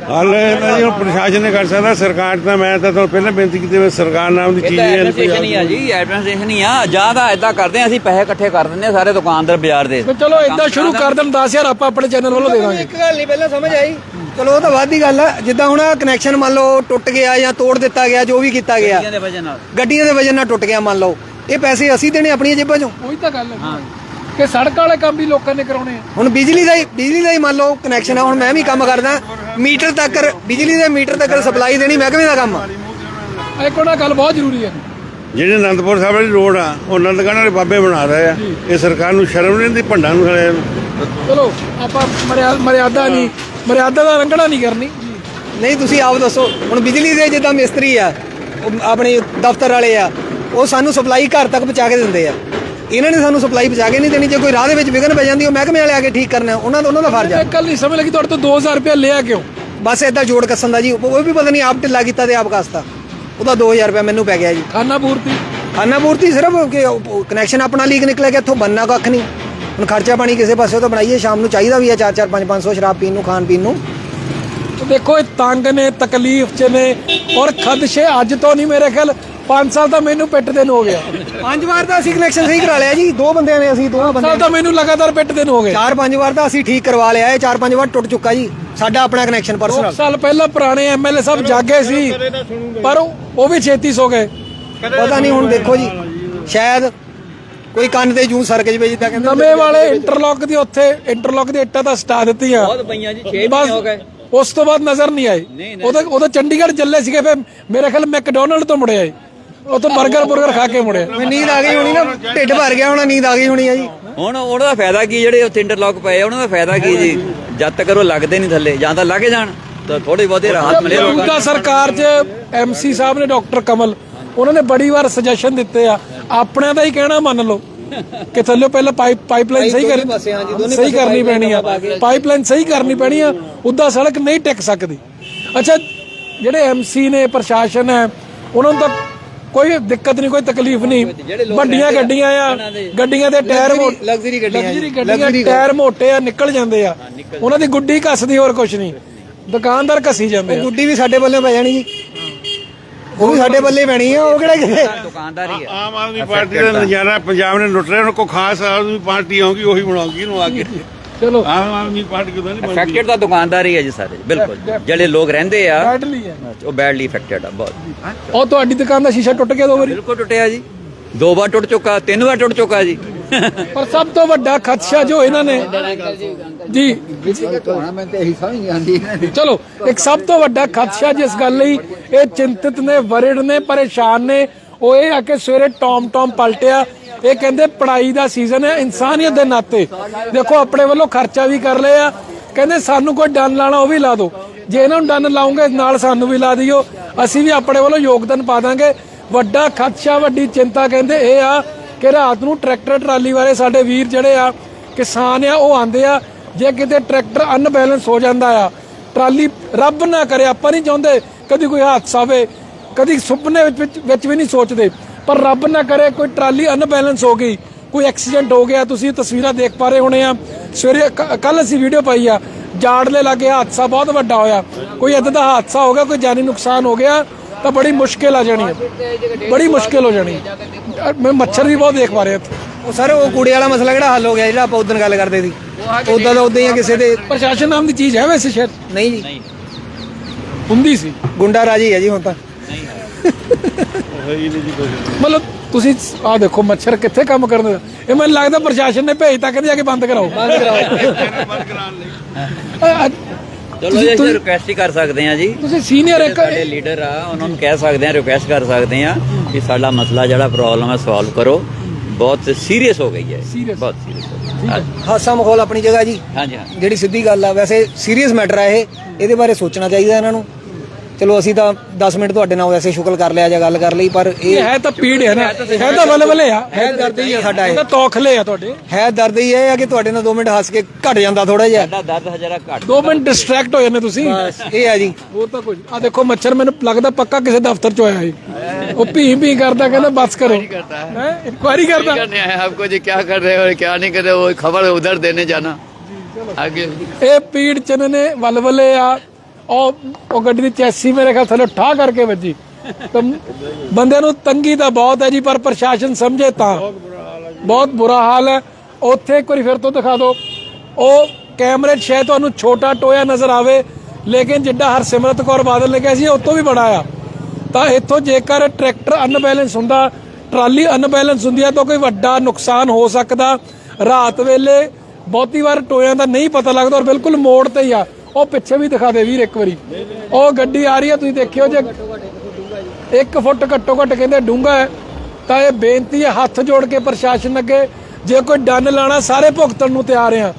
G: ਹਾਲ ਇਹਨਾਂ ਜੀ ਹੁਣ ਪ੍ਰਸ਼ਾਸਨ ਨੇ ਕਰ ਸਕਦਾ ਸਰਕਾਰ ਤਾਂ ਮੈਂ ਤਾਂ ਤੁਹਾਨੂੰ ਪਹਿਲਾਂ ਬੇਨਤੀ ਕੀਤੀ ਵੀ ਸਰਕਾਰ ਨਾਮ ਦੀ
B: ਇਹ
G: ਚੀਜ਼
B: ਤਾਂ
G: ਹੈ ਨਹੀਂ
B: ਐਡਮਿਨਿਸਟ੍ਰੇਸ਼ਨ ਹੀ ਆ ਜੀ ਐਡਮਿਨਿਸਟ੍ਰੇਸ਼ਨ ਹੀ ਆ। ਜਾਂ ਤਾਂ ਇਦਾਂ ਕਰਦੇ ਆ ਅਸੀਂ ਪੈਸੇ ਇਕੱਠੇ ਕਰ ਦਿੰਦੇ ਆ ਸਾਰੇ ਦੁਕਾਨਦਾਰ ਬਾਜ਼ਾਰ ਦੇ।
A: ਤੇ ਚਲੋ ਇਦਾਂ ਸ਼ੁਰੂ ਕਰ ਦੇਣ 10000 ਆਪਾਂ ਆਪਣੇ ਚੈਨਲ ਵੱਲੋਂ ਦੇ ਦਾਂਗੇ।
C: ਇੱਕ ਗੱਲ ਨਹੀਂ ਪਹਿਲਾਂ ਸਮਝ ਆਈ। ਚਲੋ ਉਹ ਤਾਂ ਵੱਧ ਦੀ ਗੱਲ ਆ। ਜਿੱਦਾਂ ਹੁਣ ਕਨੈਕਸ਼ਨ ਮੰਨ ਲਓ ਟੁੱਟ ਗਿਆ ਜਾਂ ਤੋੜ ਦਿੱਤਾ ਗਿਆ ਜੋ ਵੀ ਕੀਤਾ ਗਿਆ।
B: ਦੇ ਵਜ੍ਹਾ ਨਾਲ।
C: ਗੱਡੀਆਂ ਦੇ ਵਜਨ ਨਾਲ ਟੁੱਟ ਗਿਆ ਮੰਨ ਲਓ। ਇਹ ਪੈਸੇ ਅਸੀਂ ਦੇਣੇ ਆਪਣੀਆਂ ਜੇਬਾਂ 'ਚੋਂ।
A: ਉਹੀ ਤਾਂ ਗੱਲ ਹੈ। ਕਿ ਸੜਕ ਵਾਲੇ ਕੰਮ ਵੀ ਲੋਕਾਂ ਨੇ ਕਰਾਉਣੇ ਆ।
C: ਹੁਣ ਬਿਜਲੀ ਦਾ ਹੀ ਬਿਜਲੀ ਦਾ ਹੀ ਮੰਨ ਲਓ ਕਨੈਕਸ਼ਨ ਆ ਹੁਣ ਮੈਂ ਵੀ ਕੰਮ ਕਰਦਾ ਮੀਟਰ ਤੱਕ ਬਿਜਲੀ ਦੇ ਮੀਟਰ ਤੱਕ ਸਪਲਾਈ ਦੇਣੀ ਮਹਿਕਮੇ ਦਾ ਕੰਮ। ਆ
A: ਇਹ ਕੋਣਾ ਗੱਲ ਬਹੁਤ ਜ਼ਰੂਰੀ ਹੈ
G: ਜਿਹੜੇ ਅਨੰਦਪੁਰ ਸਾਹਿਬ ਵਾਲੀ ਰੋਡ ਆ ਉਹ ਆਨੰਦਗੜ੍ਹ ਵਾਲੇ ਬਾਬੇ ਬਣਾ ਰਹੇ ਆ। ਇਹ ਸਰਕਾਰ ਨੂੰ ਸ਼ਰਮ ਨਹੀਂ ਆਉਂਦੀ ਭੰਡਾਂ ਨੂੰ ਨੂੰ
A: ਚਲੋ ਆਪਾਂ ਮਰਿਆ- ਮਰਿਆਦਾ ਨਹੀਂ ਮਰਿਆਦਾ ਦਾ ਰੰਗੜਾ ਨਹੀਂ ਕਰਨੀ।
C: ਨਹੀਂ ਤੁਸੀਂ ਆਪ ਦੱਸੋ ਹੁਣ ਬਿਜਲੀ ਦੇ ਜਿੱਦਾਂ ਮਿਸਤਰੀ ਆ ਆਪਣੇ ਦਫ਼ਤਰ ਵਾਲੇ ਆ ਉਹ ਸਾਨੂੰ ਸਪਲਾਈ ਘਰ ਤੱਕ ਪਹੁੰਚਾ ਕੇ ਦਿੰਦੇ ਆ। ਇਹਨਾਂ ਨੇ ਸਾਨੂੰ ਸਪਲਾਈ ਪਹੁੰਚਾ ਕੇ ਨਹੀਂ ਦੇਣੀ ਜੇ ਕੋਈ ਰਾਹ ਦੇ ਵਿੱਚ ਵਿਘਨ ਪੈ ਜਾਂਦੀ ਉਹ ਮਹਿਕਮੇ ਵਾਲੇ ਆ ਕੇ ਠੀਕ ਕਰਨਾ ਉਹਨਾਂ ਦਾ ਉਹਨਾਂ ਦਾ ਫਰਜ਼
A: ਇਹ ਕੱਲ ਨਹੀਂ ਸਮਝ ਲੱਗੀ ਤੁਹਾਡੇ ਤੋਂ 2000 ਰੁਪਏ ਲਿਆ ਕਿਉਂ?
C: ਬਸ ਏਦਾਂ ਜੋੜ ਕੱਸਣ ਦਾ ਜੀ ਉਹ ਵੀ ਪਤਾ ਨਹੀਂ ਆਪ ਢਿੱਲਾ ਕੀਤਾ ਤੇ ਆਪ ਕਸਤਾ। ਉਹਦਾ 2000 ਰੁਪਏ ਮੈਨੂੰ ਪੈ ਗਿਆ ਜੀ।
A: ਖਾਨਾ ਪੂਰਤੀ?
C: ਖਾਨਾ ਪੂਰਤੀ ਸਿਰਫ ਕਿ ਕਨੈਕਸ਼ਨ ਆਪਣਾ ਲੀਕ ਨਿਕਲਿਆ ਗਿਆ ਇੱਥੋਂ ਬੰਨਾ ਕੱਖ ਨਹੀਂ। ਹੁਣ ਖਰਚਾ ਪਾਣੀ ਕਿਸੇ ਪਾਸੇ ਤੋਂ ਬਣਾਈਏ ਸ਼ਾਮ ਨੂੰ ਚਾਹੀਦਾ ਵੀ ਆ 4 4 5 500 ਸ਼ਰਾਬ ਪੀਣ ਨੂੰ ਖਾਣ ਪੀਣ ਨੂੰ।
A: ਤੇ ਦੇਖੋ ਇਹ ਤੰਗ ਨੇ ਤਕਲੀਫ ਚ ਨੇ ਔਰ ਖਦਸ਼ੇ ਅੱਜ ਤੋਂ ਨਹੀਂ ਮੇਰੇ ਖਿਆਲ 5 ਸਾਲ ਤਾਂ ਮੈਨੂੰ ਪਿੱਟ ਦੇ ਨੂੰ ਹੋ ਗਿਆ।
C: ਪੰਜ ਵਾਰ ਤਾਂ ਅਸੀਂ ਕਨੈਕਸ਼ਨ ਸਹੀ ਕਰਾ ਲਿਆ ਜੀ ਦੋ ਬੰਦਿਆਂ ਨੇ ਅਸੀਂ ਦੋਹਾਂ ਬੰਦਿਆਂ
A: ਸਾਲ ਤਾਂ ਮੈਨੂੰ ਲਗਾਤਾਰ ਪਿੱਟ ਦੇ ਨੂੰ ਹੋ ਗਏ।
C: ਚਾਰ ਪੰਜ ਵਾਰ ਤਾਂ ਅਸੀਂ ਠੀਕ ਕਰਵਾ ਲਿਆ ਇਹ ਚਾਰ ਪੰਜ ਵਾਰ ਟੁੱਟ ਚੁੱਕਾ ਜੀ ਸਾਡਾ ਆਪਣਾ ਕਨੈਕਸ਼ਨ
A: ਦੋ
C: ਪਰਸਨਲ
A: ਸਾਲ ਪਹਿਲਾਂ ਪੁਰਾਣੇ ਐਮਐਲਏ ਸਾਹਿਬ ਜਾਗੇ ਸੀ ਪਰ ਉਹ ਉਹ ਵੀ ਛੇਤੀ ਸੋ ਗਏ।
C: ਪਤਾ ਨਹੀਂ ਹੁਣ ਦੇਖੋ ਜੀ ਸ਼ਾਇਦ ਕੋਈ ਕੰਨ ਤੇ ਜੂੰ ਸਰਕ ਜਵੇ ਜਿੱਦਾਂ ਕਹਿੰਦੇ
A: ਨਵੇਂ ਵਾਲੇ ਇੰਟਰਲੌਕ ਦੀ ਉੱਥੇ ਇੰਟਰਲੌਕ ਦੀ ਇੱਟਾਂ ਤਾਂ ਸਟਾ ਦਿੱਤੀਆਂ।
B: ਬਹੁਤ ਪਈਆਂ ਜੀ 6
A: ਬਸ
B: ਮਹੀਨੇ ਹੋ ਗਏ।
A: ਉਸ ਤੋਂ ਬਾਅਦ ਨਜ਼ਰ ਨਹੀਂ ਆਏ ਉਦੋਂ ਉਦੋਂ ਚੰਡੀਗੜ੍ਹ ਚੱਲੇ ਸੀਗੇ ਫਿਰ ਮੇਰੇ ਖਿਆਲ ਮੈਕਡੋਨਲਡ ਤੋਂ ਮੁੜਿਆ ਏ 버ਗਰ 버ਗਰ ਖਾ ਕੇ ਮੁੜਿਆ
C: ਮੈਨੂੰ ਨੀਂਦ ਆ ਗਈ ਹੋਣੀ ਨਾ ਢਿੱਡ ਭਰ ਗਿਆ ਹੋਣਾ ਨੀਂਦ ਆ ਗਈ ਹੋਣੀ ਆ ਜੀ।
B: ਹੁਣ ਉਹਨਾਂ ਦਾ ਫਾਇਦਾ ਕੀ ਜਿਹੜੇ ਉੱਥੇ ਇੰਟਰਲੌਕ ਪਏ ਆ, ਉਹਨਾਂ ਦਾ ਫਾਇਦਾ ਕੀ ਜੀ? ਜਦ ਤੱਕ ਉਹ ਲੱਗਦੇ ਨਹੀਂ ਥੱਲੇ ਜਾਂ ਤਾਂ ਲੱਗੇ ਜਾਣ ਤਾਂ ਥੋੜੀ ਬਹੁਤੀ ਰਾਹਤ ਮਿਲੇ ਲੋਕਾਂ
A: ਮੌਜੂਦਾ ਸਰਕਾਰ 'ਚ ਐਮਸੀ ਸਾਹਿਬ ਨੇ ਡਾਕਟਰ ਕਮਲ ਉਹਨਾਂ ਨੇ ਬੜੀ ਵਾਰ ਸੁਜੈਸ਼ਨ ਦਿੱਤੇ ਆ। ਆਪਣਿਆਂ ਦਾ ਹੀ ਕਹਿਣਾ ਮੰਨ ਲਓ ਕਿ ਥੱਲੇ ਪਹਿਲਾਂ ਪਾਈਪ ਪਾਈਪਲਾਈਨ ਸਹੀ
C: ਦੋਨੇ
A: ਕਰ
C: ਪਾਸੇ, ਹਾਂਜੀ, ਦੋਨੇ
A: ਸਹੀ ਕਰਨੀ ਪੈਣੀ ਆ। ਪਾਈਪਲਾਈਨ ਸਹੀ ਕਰਨੀ ਪੈਣੀ ਆ ਉਦਾਂ ਸੜਕ ਨਹੀਂ ਟਿਕ ਸਕਦੀ। ਅੱਛਾ ਜਿਹੜੇ ਐਮਸੀ ਨੇ ਪ੍ਰਸ਼ਾਸਨ ਹੈ ਉਹਨਾਂ ਨੂੰ ਤਾਂ ਕੋਈ ਦਿੱਕਤ ਨਹੀਂ ਕੋਈ ਤਕਲੀਫ ਨਹੀਂ। ਵੱਡੀਆਂ ਗੱਡੀਆਂ ਆ ਗੱਡੀਆਂ ਦੇ ਟਾਇਰ
C: luxury ਗੱਡੀਆਂ
A: ਟਾਇਰ ਮੋਟੇ ਆ ਨਿਕਲ ਜਾਂਦੇ ਆ। ਉਹਨਾਂ ਦੀ ਗੁੱਡੀ ਘਸਦੀ ਹੋਰ ਕੁਝ ਨਹੀਂ। ਦੁਕਾਨਦਾਰ ਘਸੀ ਜਾਂਦੇ ਆ।
C: ਗੁੱਡੀ ਵੀ ਸਾਡੇ ਬੱਲੇ ਪੈ ਜਾਣੀ ਜੀ। ਉਹ ਵੀ ਸਾਡੇ ਬੱਲੇ ਪੈਣੀ ਆ ਉਹ ਕਿਹੜਾ ਕਿਤੇ
B: ਦੁਕਾਨਦਾਰ ਹੀ ਆ।
G: ਆਮ ਆਦਮੀ ਪਾਰਟੀ ਦਾ ਨਜ਼ਾਰਾ ਪੰਜਾਬ ਨੇ ਲੁੱਟ ਰਿਹਾ ਉਹਨਾਂ ਕੋ ਖਾਸ ਆਦਮੀ ਪਾਰਟੀ ਆਉਂਗੀ ਉਹੀ ਬਣਾਉਗੀ ਇਹਨੂੰ ਅੱਗੇ
A: ਚਲੋ।
G: ਆਮ ਆਦਮੀ ਪਾਰਟੀ ਕਿਉਂ ਨਹੀਂ ਬਣਦੀ।
B: ਅਫੈਕਟਡ ਤਾਂ ਦੁਕਾਨਦਾਰ ਹੀ ਆ ਜੀ ਸਾਰੇ ਬਿਲਕੁਲ ਜਿਹੜੇ ਲੋਕ ਰਹਿੰਦੇ ਆ
A: ਬੈਡਲੀ ਹੈ।
B: ਉਹ ਬੈਡਲੀ ਅਫੈਕਟਡ ਆ ਬਹੁਤ।
A: ਉਹ ਤੁਹਾਡੀ ਦੁਕਾਨ ਦਾ ਸ਼ੀਸ਼ਾ ਟੁੱਟ ਗਿਆ ਦੋ ਵਾਰੀ।
B: ਬਿਲਕੁਲ ਟੁੱਟਿਆ ਜੀ। ਦੋ ਵਾਰ ਟੁੱਟ ਚੁੱਕਾ ਤਿੰਨ ਵਾਰ ਟੁੱਟ ਚੁੱਕਾ ਜੀ।
A: ਪਰ ਸਭ ਤੋਂ ਵੱਡਾ ਖਦਸ਼ਾ ਜੋ ਇਹਨਾਂ ਨੇ ਜੀ। ਚਲੋ ਇੱਕ ਸਭ ਤੋਂ ਵੱਡਾ ਖਦਸ਼ਾ ਜਿਸ ਗੱਲ ਲਈ ਇਹ ਚਿੰਤਿਤ ਨੇ ਵਰਿੜ ਨੇ ਪਰੇਸ਼ਾਨ ਨੇ ਉਹ ਇਹ ਆ ਕਿ ਸਵੇਰੇ ਟੌਮ ਟੌਮ ਪਲਟਿਆ। ਇਹ ਕਹਿੰਦੇ ਪੜਾਈ ਦਾ ਸੀਜ਼ਨ ਹੈ, ਇਨਸਾਨੀਅਤ ਦੇ ਨਾਤੇ। ਦੇਖੋ, ਆਪਣੇ ਵੱਲੋਂ ਖਰਚਾ ਵੀ ਕਰ ਲਿਆ ਕਹਿੰਦੇ ਸਾਨੂੰ ਕੋਈ ਡੰਨ ਲਾਣਾ, ਉਹ ਵੀ ਲਾ ਦਿਓ। ਜੇ ਇਹਨਾਂ ਨੂੰ ਡੰਨ ਲਾਉਂਗੇ ਨਾਲ ਸਾਨੂੰ ਵੀ ਲਾ ਦਿਓ। ਅਸੀਂ ਵੀ ਆਪਣੇ ਵੱਲੋਂ ਯੋਗਦਾਨ ਪਾ ਦਾਂਗੇ। ਵੱਡਾ ਖਦਸ਼ਾ, ਵੱਡੀ ਚਿੰਤਾ ਕਹਿੰਦੇ ਇਹ ਆ ਕਿ ਰਾਤ ਨੂੰ ਟਰੈਕਟਰ, ਟਰਾਲੀ ਵਾਲੇ ਸਾਡੇ ਵੀਰ ਜਿਹੜੇ ਆ, ਕਿਸਾਨ ਆ, ਉਹ ਆਂਦੇ ਆ। ਜੇ ਕਿਤੇ ਟਰੈਕਟਰ ਅਨਬੈਲੈਂਸ ਹੋ ਜਾਂਦਾ ਆ, ਟਰਾਲੀ ਰੱਬ ਨਾ ਕਰੇ, ਆਪਾਂ ਨਹੀਂ ਚਾਹੁੰਦੇ ਕਦੀ ਕੋਈ ਹਾਦਸਾ ਹੋਵੇ। ਕਦੀ ਸੁਪਨੇ ਵਿੱਚ ਵਿੱਚ- ਵਿੱਚ ਵੀ ਨਹੀਂ ਸੋਚਦੇ। ਪਰ ਰੱਬ ਨਾ ਕਰੇ ਕੋਈ ਟਰਾਲੀ ਅਨਬੈਲੈਂਸ ਹੋ ਗਈ ਕੋਈ ਐਕਸੀਡੈਂਟ ਹੋ ਗਿਆ ਤੁਸੀਂ ਤਸਵੀਰਾਂ ਦੇਖ ਪਾ ਰਹੇ ਹੋਣੇ ਆ। ਸਵੇਰੇ ਕੱਲ ਅਸੀਂ ਵੀਡੀਓ ਪਾਈ ਆ। ਜਾੜਲੇ ਲਾਗੇ ਹਾਦਸਾ ਬਹੁਤ ਵੱਡਾ ਹੋਇਆ। ਕੋਈ ਇਦਾਂ ਦਾ ਹਾਦਸਾ ਹੋ ਗਿਆ ਕੋਈ ਜਾਨੀ ਨੁਕਸਾਨ ਹੋ ਗਿਆ ਤਾਂ ਬੜੀ ਮੁਸ਼ਕਿਲ ਆ ਜਾਣੀ ਹੈ ਬੜੀ ਮੁਸ਼ਕਿਲ ਹੋ ਜਾਣੀ। ਹੈ। ਮੈਂ ਮੱਛਰ ਵੀ ਬਹੁਤ ਦੇਖ ਪਾ ਰਿਹਾ ਇੱਥੇ।
C: ਉਹ ਸਰ ਉਹ ਕੂੜੇ ਵਾਲਾ ਮਸਲਾ ਕਿਹੜਾ ਹੱਲ ਹੋ ਗਿਆ ਜਿਹੜਾ ਆਪਾਂ ਉਦੋਂ ਗੱਲ ਕਰਦੇ ਸੀ? ਉਦਾਂ ਦਾ ਉਦਾਂ ਹੀ ਆ ਕਿਸੇ ਦੇ।
A: ਪ੍ਰਸ਼ਾਸਨ ਨਾਮ ਦੀ ਚੀਜ਼ ਹੈ ਵੈਸੇ ਸ਼ਾਇਦ?
C: ਨਹੀਂ ਜੀ।
A: ਹੁੰਦੀ ਸੀ।
C: ਗੁੰਡਾ ਰਾਜੀ ਹੈ ਜੀ ਹੁਣ ਤਾਂ।
A: ਮਤਲਬ ਤੁਸੀਂ ਆ ਦੇਖੋ ਮੱਛਰ ਕਿੱਥੇ ਕੰਮ ਕਰਨ ਦਾ? ਇਹ ਮੈਨੂੰ ਲੱਗਦਾ ਪ੍ਰਸ਼ਾਸਨ ਨੇ ਭੇਜਤਾ ਕਹਿੰਦੇ ਜਾ ਕੇ ਬੰਦ ਕਰਾਓ। ਅ- ਅ-
B: ਚਲੋ ਜੀ ਅਸੀਂ ਰਿਕੁਐਸਟ ਹੀ ਕਰ ਸਕਦੇ ਆ ਜੀ।
A: ਤੁਸੀਂ ਸੀਨੀਅਰ ਇੱਕ
B: ਸਾਡੇ ਲੀਡਰ ਆ ਉਹਨਾਂ ਨੂੰ ਕਹਿ ਸਕਦੇ ਆ ਰਿਕੁਐਸਟ ਕਰ ਸਕਦੇ ਆ ਕਿ ਸਾਡਾ ਮਸਲਾ ਜਿਹੜਾ ਪ੍ਰੋਬਲਮ ਹੈ ਸੋਲਵ ਕਰੋ। ਬਹੁਤ ਸੀਰੀਅਸ ਹੋ ਗਈ ਹੈ।
A: Serious।
B: ਬਹੁਤ ਸੀਰੀਅਸ ਹੋ ਗਈ ਹੈ।
C: ਹਾਸਾ ਮਖੌਲ ਆਪਣੀ ਜਗ੍ਹਾ ਜੀ।
B: ਹਾਂਜੀ ਹਾਂ
C: ਜਿਹੜੀ ਸਿੱਧੀ ਗੱਲ ਆ ਵੈਸੇ ਸੀਰੀਅਸ ਮੈਟਰ ਆ ਇਹ। ਇਹਦੇ ਬਾਰੇ ਸੋਚਣਾ ਚਾਹੀਦਾ ਇਹਨਾਂ ਨੂੰ। ਚਲੋ ਅਸੀਂ ਤਾਂ 10 ਮਿੰਟ ਤੁਹਾਡੇ ਨਾਲ ਵੈਸੇ ਸ਼ੁਕਲ ਕਰ ਲਿਆ ਜਾਂ ਗੱਲ ਕਰ ਲਈ ਪਰ
A: ਇਹ
C: ਇਹ
A: ਹੈ ਤਾਂ ਪੀੜ ਹੈ ਨਾ ਹੈ ਤਾਂ ਬਲਬਲੇ ਆ
C: ਹੈ ਦਰਦ ਹੀ ਆ ਸਾਡਾ
A: ਇਹ
C: ਇਹ
A: ਤਾਂ ਤੌਖਲੇ ਆ ਤੁਹਾਡੇ
C: ਹੈ ਦਰਦ ਹੀ ਇਹ ਆ ਕਿ ਤੁਹਾਡੇ ਨਾਲ 2 ਮਿੰਟ ਹੱਸ ਕੇ ਘਟ ਜਾਂਦਾ ਥੋੜਾ ਜਿਹਾ
B: ਸਾਡਾ ਦਰਦ ਹਜ਼ਾਰਾ ਘੱਟ
A: 2 ਮਿੰਟ ਡਿਸਟਰੈਕਟ ਹੋ ਜਾਂਦੇ ਤੁਸੀਂ
C: ਬਸ ਇਹ ਆ ਜੀ
A: ਉਹ ਤਾਂ ਕੁਝ ਆ ਦੇਖੋ ਮੱਛਰ ਮੈਨੂੰ ਲੱਗਦਾ ਪੱਕਾ ਕਿਸੇ ਦਫ਼ਤਰ ਚ ਹੋਇਆ ਹੈ ਉਹ ਭੀ ਭੀ ਕਰਦਾ ਕਹਿੰਦਾ ਬਸ ਕਰੋ ਹੈ ਇਨਕੁਆਇਰੀ ਕਰਦਾ
E: करने आए आपको जी क्या कर रहे हो और क्या नहीं कर रहे हो वो खबर उधर देने जाना आगे
A: ਇਹ ਪੀੜ ਚਨ ਨੇ ਵਲਵਲੇ ਆ ਉਹ ਉਹ ਗੱਡੀ ਦੀ ਚੈਸੀ ਮੇਰੇ ਖਿਆਲ ਥੱਲੇ ਠਾ ਕਰਕੇ ਵੱਜੀ। ਤਾਂ ਬੰਦੇ ਨੂੰ ਤੰਗੀ ਤਾਂ ਬਹੁਤ ਹੈ ਜੀ, ਪਰ ਪ੍ਰਸ਼ਾਸਨ ਸਮਝੇ ਤਾਂ। ਬਹੁਤ ਬੁਰਾ ਹਾਲ ਹੈ। ਉੱਥੇ ਇੱਕ ਵਾਰੀ ਫਿਰ ਤੋਂ ਦਿਖਾ ਦਿਓ। ਉਹ ਕੈਮਰੇ 'ਚ ਸ਼ਾਇਦ ਤੁਹਾਨੂੰ ਛੋਟਾ ਟੋਇਆ ਨਜ਼ਰ ਆਵੇ, ਲੇਕਿਨ ਜਿੱਡਾ ਹਰਸਿਮਰਤ ਕੌਰ ਬਾਦਲ ਨੇ ਕਿਹਾ ਸੀ ਉਹ ਤੋਂ ਵੀ ਬੜਾ ਆ। ਤਾਂ ਇੱਥੋਂ ਜੇਕਰ ਟਰੈਕਟਰ ਅਨਬੈਲੈਂਸ ਹੁੰਦਾ, ਟਰਾਲੀ ਅਨਬੈਲੈਂਸ ਹੁੰਦੀ ਹੈ, ਤਾਂ ਕੋਈ ਵੱਡਾ ਨੁਕਸਾਨ ਹੋ ਸਕਦਾ। ਰਾਤ ਵੇਲੇ ਬਹੁਤੀ ਵਾਰ ਟੋਇਆਂ ਦਾ ਨਹੀਂ ਪਤਾ ਲੱਗਦਾ ਔਰ ਬਿਲਕੁਲ ਮੋੜ ਤੇ ਹੀ ਆ। ਉਹ ਪਿੱਛੇ ਵੀ ਦਿਖਾ ਦੇ ਵੀਰ ਇੱਕ ਵਾਰੀ। ਉਹ ਗੱਡੀ ਆ ਰਹੀ ਹੈ, ਤੁਸੀਂ ਦੇਖਿਓ ਜੇ 1 ਫੁੱਟ ਘੱਟੋ ਘੱਟ ਕਹਿੰਦੇ ਡੂੰਘਾ ਹੈ, ਤਾਂ ਇਹ ਬੇਨਤੀ ਹੈ ਹੱਥ ਜੋੜ ਕੇ ਪ੍ਰਸ਼ਾਸਨ ਅੱਗੇ, ਜੇ ਕੋਈ ਡੰਨ ਲਾਣਾ ਸਾਰੇ ਭੁਗਤਣ ਨੂੰ ਤਿਆਰ ਆ।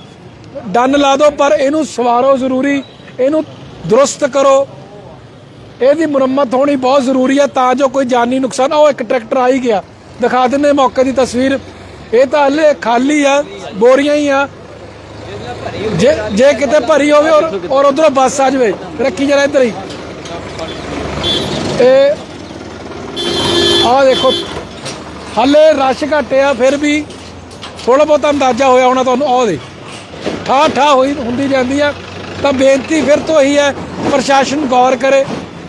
A: ਡੰਨ ਲਾ ਦਿਓ, ਪਰ ਇਹਨੂੰ ਸਵਾਰੋ ਜ਼ਰੂਰੀ, ਇਹਨੂੰ ਦਰੁਸਤ ਕਰੋ। ਇਹਦੀ ਮੁਰੰਮਤ ਹੋਣੀ ਬਹੁਤ ਜ਼ਰੂਰੀ ਹੈ ਤਾਂ ਜੋ ਕੋਈ ਜਾਨੀ ਨੁਕਸਾਨ ਉਹ ਇੱਕ ਟਰੈਕਟਰ ਆ ਹੀ ਗਿਆ। ਦਿਖਾ ਦਿੰਦੇ ਮੌਕੇ ਦੀ ਤਸਵੀਰ। ਇਹ ਤਾਂ ਹਲੇ ਖਾਲੀ ਆ, ਬੋਰੀਆਂ ਹੀ ਆ ਜੇ ਜੇ ਕਿਤੇ ਭਰੀ ਹੋਵੇ ਔਰ ਔਰ ਉਧਰੋਂ ਬੱਸ ਆ ਜਾਵੇ ਰੱਖੀ ਜਰਾ ਇੱਧਰ ਹੀ। ਇਹ ਆ ਦੇਖੋ, ਹਲੇ ਰਸ਼ ਘੱਟ ਫਿਰ ਵੀ ਥੋੜਾ ਬਹੁਤਾ ਅੰਦਾਜ਼ਾ ਹੋਇਆ ਹੋਣਾ ਤੁਹਾਨੂੰ, ਆਹ ਦੇ ਠਾ ਠਾ ਹੋਈ ਹੁੰਦੀ ਜਾਂਦੀ ਆ, ਤਾਂ ਬੇਨਤੀ ਫਿਰ ਤੋਂ ਹੀ ਹੈ, ਪ੍ਰਸ਼ਾਸਨ ਗੌਰ ਕਰੇ।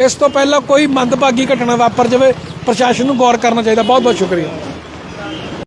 A: ਇਸ ਤੋਂ ਪਹਿਲਾਂ ਕੋਈ ਮੰਦਭਾਗੀ ਘਟਨਾ ਵਾਪਰ ਜਾਵੇ, ਪ੍ਰਸ਼ਾਸਨ ਨੂੰ ਗੌਰ ਕਰਨਾ ਚਾਹੀਦਾ। ਬਹੁਤ ਬਹੁਤ ਸ਼ੁਕਰੀਆ।